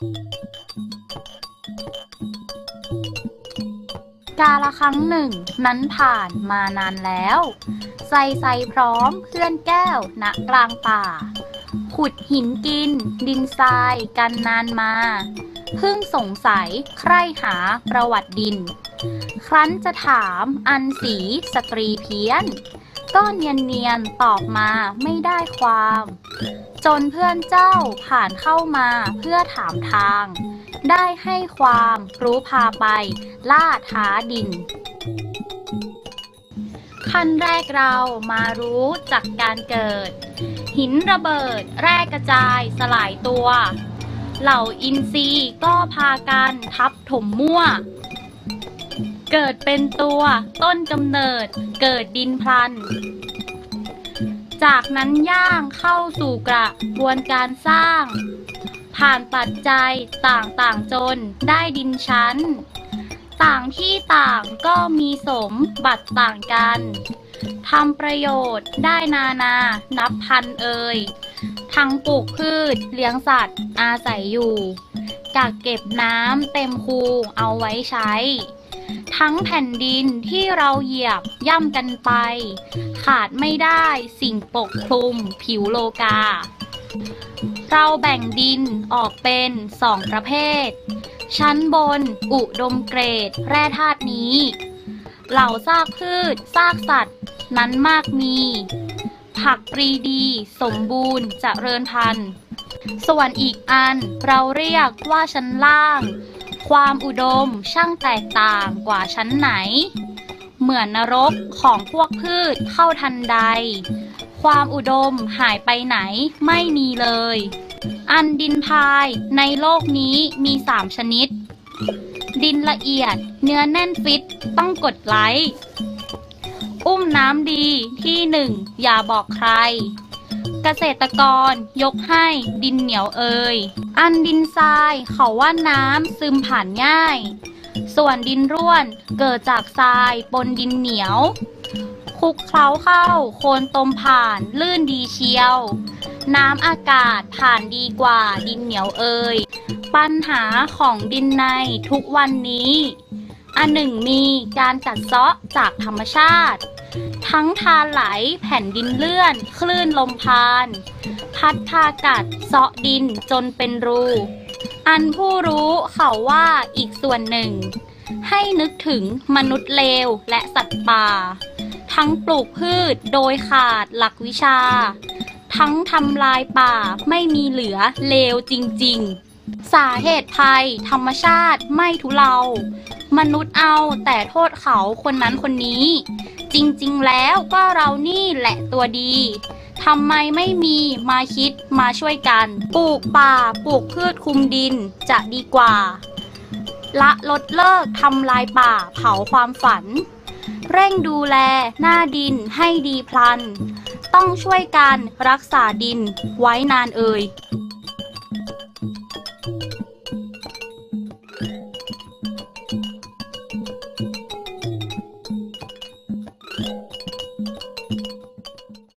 กาละครั้งหนึ่ง นั้นผ่านมานานแล้วใส่ใส่พร้อมเพื่อนแก้วณกลางป่า ขุดหินกิน ดินทรายกันนานมา เพิ่งสงสัยใคร่หาประวัติดิน ครั้นจะถามอันสีสตรีเพี้ยน ก็เนียนเนียนๆตอบมาไม่ได้ความ จนเพื่อนเจ้าผ่านเข้ามาเพื่อถามทาง ได้ให้ความรู้พาไป ล่าท้าดิน ขั้นแรกเรามารู้จากการเกิด หินระเบิดแร่กระจายสลายตัว เหล่าอินทรีย์ก็พากันทับถมมั่ว เกิดเป็นตัว ต้นกำเนิด เกิดดินพลัน จากนั้นย่างเข้าสู่กระบวนการสร้าง ผ่านปัจจัยต่างๆจนได้ดินชั้น ต่างที่ต่างก็มีสมบัติต่างกันทำประโยชน์ได้นานา นับพันเอ่ย ทั้งปลูกพืช เลี้ยงสัตว์ อาศัยอยู่ กักเก็บน้ำเต็มคูเอาไว้ใช้ ทั้งแผ่นดินที่เราเหยียบย่ำกันไป ขาดไม่ได้สิ่งปกคลุมผิวโลกา เราแบ่งดินออกเป็นสองประเภท ชั้นบน อุดมเกรด แร่ธาตุนี้ เหล่าซากพืชซากสัตว์ นั้นมากมี ผักปรีดี สมบูรณ์เจริญพันธุ์ ส่วนอีกอันเราเรียกว่าชั้นล่าง ความอุดมช่างแตกต่างกว่าชั้นไหน เหมือนนรกของพวกพืชเข้าทันใด ความอุดมหายไปไหนไม่มีเลย อันดินพายในโลกนี้มีสามชนิด ดินละเอียดเนื้อแน่นฟิตต้องกดไลค์ อุ้มน้ำดีที่หนึ่งอย่าบอกใคร เกษตรกร ยกให้ดินเหนียวเอ่ยอันดินทรายเขาว่าน้ำซึมผ่านง่าย ส่วนดินร่วนเกิดจากทรายปนดินเหนียวคลุกเคล้าเข้า โคนตมผ่านลื่นดีเชียว น้ำอากาศผ่านดีกว่าดินเหนียวเอ่ยปัญหาของดินในทุกวันนี้ อันหนึ่งมีการกัดเซาะจากธรรมชาติ ทั้งทานไหล แผ่นดินเลื่อน คลื่นลมพาน พัดพากัดเซาะดินจนเป็นรู อันผู้รู้เขาว่าอีกส่วนหนึ่ง ให้นึกถึงมนุษย์เลวและสัตว์ป่า ทั้งปลูกพืชโดยขาดหลักวิชา ทั้งทำลายป่าไม่มีเหลือเลวจริง ๆสาเหตุภัย ธรรมชาติไม่ทุเลา มนุษย์เอาแต่โทษเขาคนนั้นคนนี้ จริงๆ แล้วก็เรานี่แหละตัวดีทำไมไม่มีมาคิดมาช่วยกัน ปลูกป่าปลูกพืชคุมดินจะดีกว่า ละลดเลิกทำลายป่าเผาความฝัน เร่งดูแลหน้าดินให้ดีพลัน ต้องช่วยกันรักษาดินไว้นานเอ่ย